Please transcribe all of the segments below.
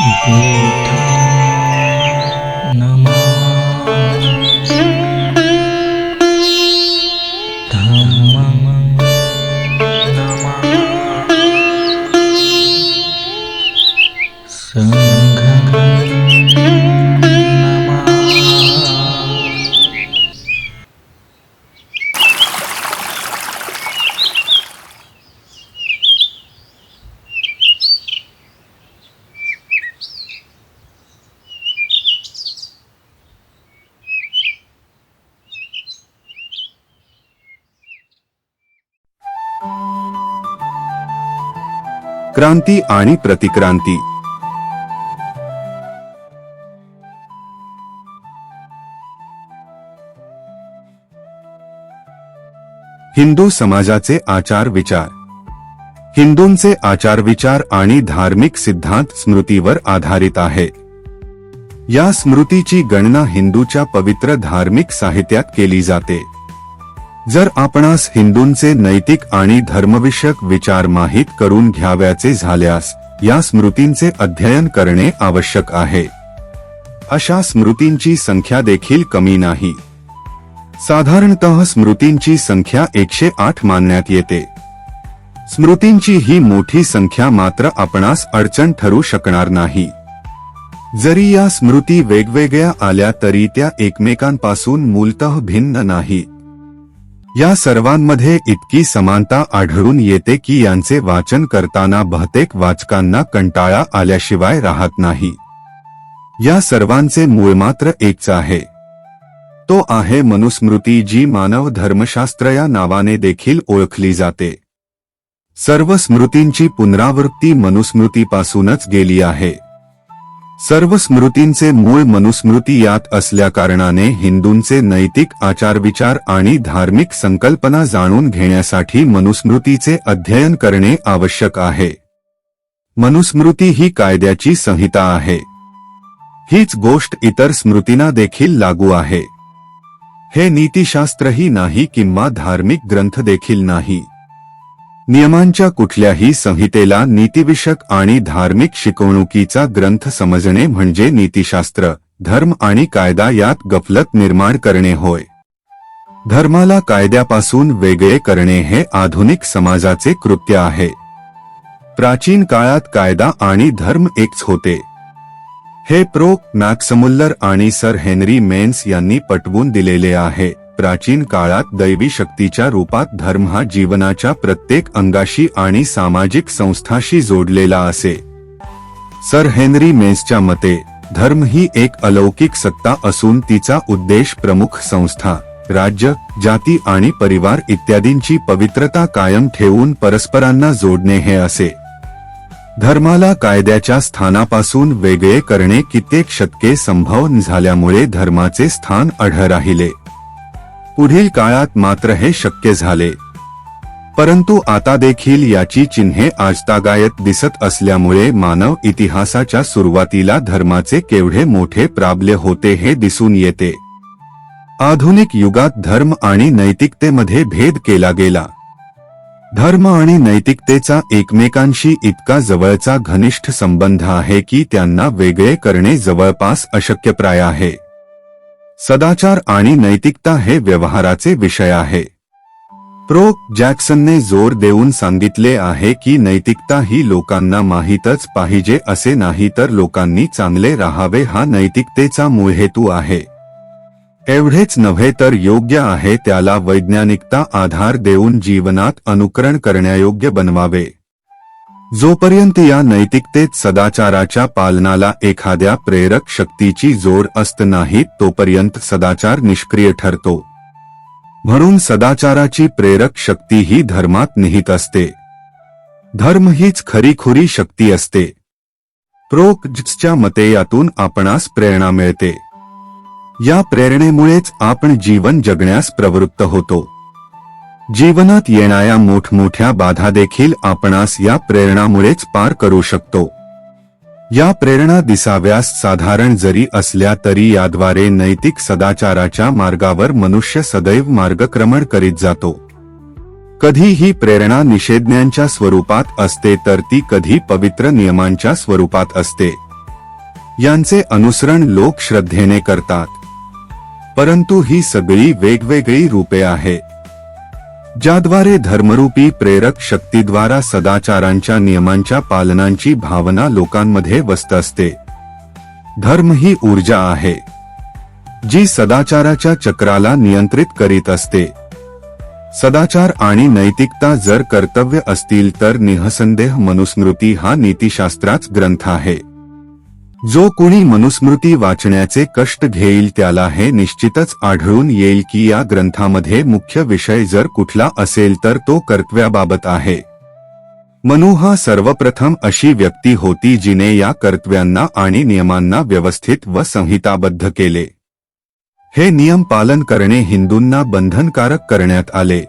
बुद्धं क्रांती आणि प्रतिक्रांती. हिंदू समाजाचे आचार विचार. हिंदूंचे आचार विचार आणि धार्मिक सिद्धांत स्मृतीवर आधारित आहे. या स्मृतीची गणना हिंदूच्या पवित्र धार्मिक साहित्यात केली जाते. जर आपणास हिंदूंचे नैतिक आणि धर्मविषयक विचार माहीत करून घ्याव्याचे झाल्यास या स्मृतींचे अध्ययन करणे आवश्यक आहे. अशा स्मृतींची संख्या देखील कमी नाही. साधारणतः स्मृतींची संख्या एकशे आठ मानण्यात येते. स्मृतींची ही मोठी संख्या मात्र आपणास अडचण ठरू शकणार नाही. जरी या स्मृती वेगवेगळ्या आल्या तरी त्या एकमेकांपासून मूलतः भिन्न नाहीत या सर्वांमध्ये इतकी समानता आढळून येते की यांचे वाचन करताना बहुतेक वाचकांना कंटाळा आल्याशिवाय राहत नाही. या सर्वांचे मूळ मात्र एकच आहे. तो आहे मनुस्मृती जी मानव धर्मशास्त्र या नावाने देखील ओळखली जाते. सर्व स्मृतींची पुनरावृत्ती मनुस्मृतीपासूनच गेली आहे. सर्व स्मृतींचे मूळ मनुस्मृती यात असल्याकारणाने हिंदूंचे नैतिक आचारविचार आणि धार्मिक संकल्पना जाणून घेण्यासाठी मनुस्मृतीचे अध्ययन करणे आवश्यक आहे. मनुस्मृती ही कायद्याची संहिता आहे. हीच गोष्ट इतर स्मृतींना देखील लागू आहे. हे नीतिशास्त्रही नाही किंवा धार्मिक ग्रंथ देखील नाही. नियमांच्या कुठल्याही संहितेला नीतिविषयक आणि धार्मिक शिकवणुकीचा ग्रंथ समजणे म्हणजे नीतिशास्त्र धर्म आणि कायदा यात गफलत निर्माण करणे होय. धर्माला कायद्यापासून वेगळे करणे हे आधुनिक समाजाचे कृत्य आहे. प्राचीन काळात कायदा आणि धर्म एकच होते. हे प्रो. मॅक्समुल्लर आणि सर हेनरी मेन्स यांनी पटवून दिलेले आहे. प्राचीन काळात दैवी शक्तीच्या रूपात धर्म हा जीवनाच्या प्रत्येक अंगाशी आणि सामाजिक संस्थाशी जोडलेला असे. सर हेनरी मेन्सच्या मते धर्म ही एक अलौकिक सत्ता असून तिचा उद्देश प्रमुख संस्था राज्य जाती आणि परिवार इत्यादींची पवित्रता कायम ठेवून परस्परांना जोडणे हे असे. धर्माला कायद्याच्या स्थानापासून वेगळे करणे कित्येक शतके संभव झाल्यामुळे धर्माचे स्थान अढ राहिले. पुढील काळात मात्र हे शक्य झाले. परंतु आता देखील याची चिन्हे आजतागायत दिसत असल्यामुळे मानव इतिहासाच्या सुरुवातीला धर्माचे केवढे मोठे प्राबल्य होते हे दिसून येते. आधुनिक युगात धर्म आणि नैतिकतेमध्ये भेद केला गेला. धर्म आणि नैतिकतेचा एकमेकांशी इतका जवळचा घनिष्ठ संबंध आहे की त्यांना वेगळे करणे जवळपास अशक्यप्राय आहे. सदाचार आणि नैतिकता हे व्यवहाराचे विषय आहे. प्रो. जॅक्सनने जोर देऊन सांगितले आहे की नैतिकता ही लोकांना माहीतच पाहिजे असे नाही तर लोकांनी चांगले राहावे हा नैतिकतेचा मूळ हेतू आहे. एवढेच नव्हे तर योग्य आहे त्याला वैज्ञानिकता आधार देऊन जीवनात अनुकरण करण्यायोग्य बनवावे. जोपर्यंत या नैतिकतेत सदाचाराच्या पालनाला एखाद्या प्रेरक शक्तीची जोड असत नाही तोपर्यंत सदाचार निष्क्रिय ठरतो. म्हणून सदाचाराची प्रेरक शक्ती ही धर्मात निहित असते. धर्म हीच खरीखुरी शक्ती असते. प्रोकच्या मते यातून आपणास प्रेरणा मिळते. या प्रेरणेमुळेच आपण जीवन जगण्यास प्रवृत्त होतो. जीवनात येणाऱ्या मोठमोठ्या बाधा देखील आपणास या प्रेरणामुळेच पार करू शकतो. या प्रेरणा दिसाव्यास साधारण जरी असल्या तरी याद्वारे नैतिक सदाचाराच्या मार्गावर मनुष्य सदैव मार्गक्रमण करीत जातो. कधी ही प्रेरणा निषेधज्ञांच्या स्वरूपात असते तर ती कधी पवित्र नियमांच्या स्वरूपात असते. यांचे अनुसरण लोक श्रद्धेने करतात. परंतु ही सगळी वेगवेगळी रूपे आहे ज्याद्वारे धर्मरूपी प्रेरक शक्तीद्वारा सदाचारांच्या नियमांच्या पालनांची भावना लोकांमध्ये वस्त असते. धर्म ही ऊर्जा आहे जी सदाचाराच्या चक्राला नियंत्रित करीत असते. सदाचार आणि नैतिकता जर कर्तव्य असतील तर निहसंदेह मनुस्मृती हा नीतीशास्त्राच ग्रंथ आहे. जो कुणी मनुस्मृती वाचण्याचे कष्ट घेईल त्याला हे निश्चितच आढळून येईल की या ग्रंथामध्ये मुख्य विषय जर कुठला असेल तर तो कर्तव्याबाबत आहे. मनु हा सर्वप्रथम अशी व्यक्ती होती जिने या कर्तव्यांना आणि नियमांना व्यवस्थित व संहिताबद्ध केले. हे नियम पालन करणे हिंदूंना बंधनकारक करण्यात आले.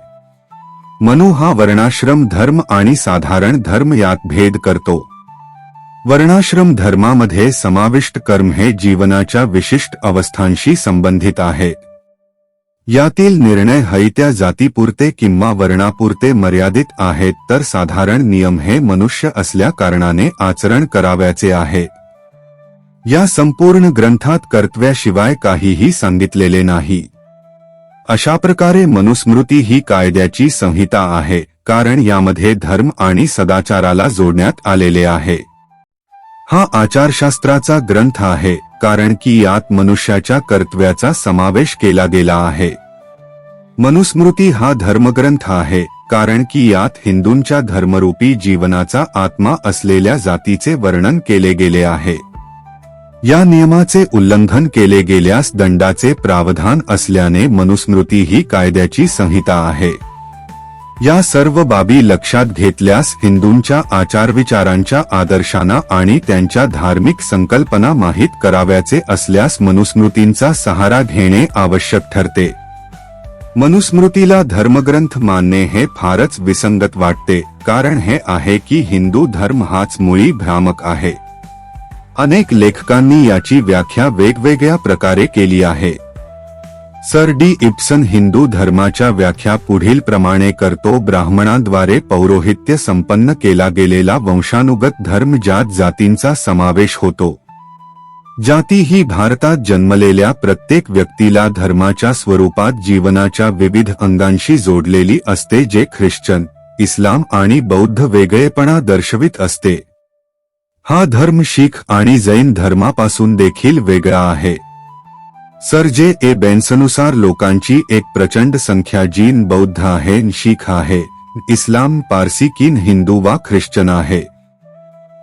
मनु हा वर्णाश्रम धर्म आणि साधारण धर्म यात भेद करतो. वर्णाश्रम धर्मामध्ये समाविष्ट कर्म हे जीवनाच्या विशिष्ट अवस्थांशी संबंधित आहे. यातील निर्णय हैत्या जातीपुरते किंवा वर्णापुरते मर्यादित आहेत तर साधारण नियम हे मनुष्य असल्या कारणाने आचरण करावयाचे आहे. या संपूर्ण ग्रंथात कर्तव्याशिवाय काहीही सांगितलेले नाही. अशा प्रकारे मनुस्मृती ही कायद्याची संहिता आहे कारण यामध्ये धर्म आणि सदाचाराला जोडण्यात आलेले आहे. हा आचारशास्त्राचा ग्रंथ आहे कारण की यात मनुष्याच्या कर्तव्याचा समावेश केला गेला आहे. मनुस्मृती हा धर्मग्रंथ आहे कारण की यात हिंदूंच्या धर्मरूपी जीवनाचा आत्मा असलेल्या जातीचे वर्णन केले गेले आहे. या नियमाचे उल्लंघन केले गेल्यास दंडाचे प्रावधान असल्याने मनुस्मृती ही कायद्याची संहिता आहे. या सर्व बाबी लक्षात घेतल्यास हिंदूंच्या आचारविचारांच्या आदर्शांना आणि त्यांच्या धार्मिक संकल्पना माहीत कराव्याचे असल्यास मनुस्मृतींचा सहारा घेणे आवश्यक ठरते. मनुस्मृतीला धर्मग्रंथ मानणे हे फारच विसंगत वाटते कारण हे आहे की हिंदू धर्म हाच मुळी भ्रामक आहे. अनेक लेखकांनी याची व्याख्या वेगवेगळ्या प्रकारे केली आहे. सर डी इप्सन हिंदू धर्माच्या व्याख्या पुढील प्रमाणे करतो. ब्राह्मणांद्वारे पौरोहित्य संपन्न केला गेलेला वंशानुगत धर्म ज्यात जातींचा समावेश होतो. जाती ही भारतात जन्मलेल्या प्रत्येक व्यक्तीला धर्माच्या स्वरूपात जीवनाच्या विविध अंगांशी जोडलेली असते जे ख्रिश्चन इस्लाम आणि बौद्ध वेगळेपणा दर्शवित असते. हा धर्म शीख आणि जैन धर्मापासून देखील वेगळा आहे. सर जे ए बेन्सनुसार लोकांची एक प्रचंड संख्या जीन बौद्ध आहे शीख आहे इस्लाम पारसी किन हिंदू वा ख्रिश्चन आहे.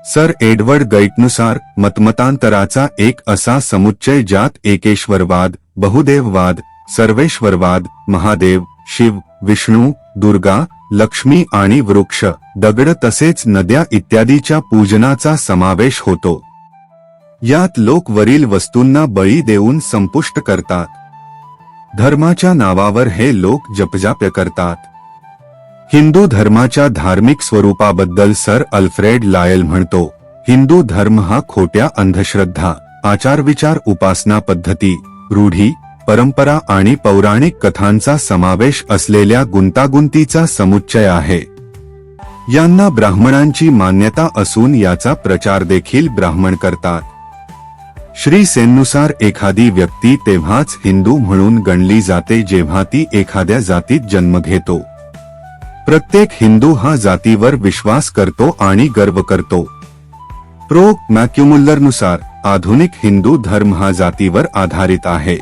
सर एडवर्ड गैटनुसार मतमतांतराचा एक असा समुच्चय ज्यात एकेश्वरवाद बहुदेववाद सर्वेश्वरवाद महादेव शिव विष्णू दुर्गा लक्ष्मी आणि वृक्ष दगड तसेच नद्या इत्यादीच्या पूजनाचा समावेश होतो. यात लोक वरील वस्तूंना बळी देऊन संपुष्ट करतात. धर्माच्या नावावर हे लोक जपजाप्य करतात. हिंदू धर्माच्या धार्मिक स्वरूपाबद्दल सर अल्फ्रेड लायल म्हणतो हिंदू धर्म हा खोट्या अंधश्रद्धा आचारविचार उपासना पद्धती रूढी परंपरा आणि पौराणिक कथांचा समावेश असलेल्या गुंतागुंतीचा समुच्चय आहे. यांना ब्राह्मणांची मान्यता असून याचा प्रचार देखील ब्राह्मण करतात. श्री सेननुसार एखादी व्यक्ती तेव्हाच हिंदू म्हणून गणली जाते जेव्हा ती एखाद्या जातीत जन्म घेतो. प्रत्येक हिंदू हा जातीवर विश्वास करतो आणि गर्व करतो. प्रो. मॅक्युमुल्लरनुसार आधुनिक हिंदू धर्म हा जातीवर आधारित आहे.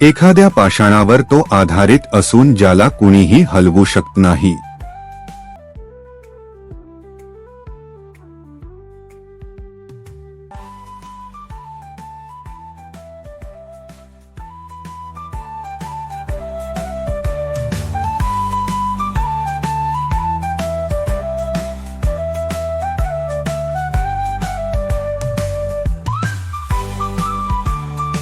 एखाद्या पाषाणावर तो आधारित असून ज्याला कुणीही हलवू शकत नाही.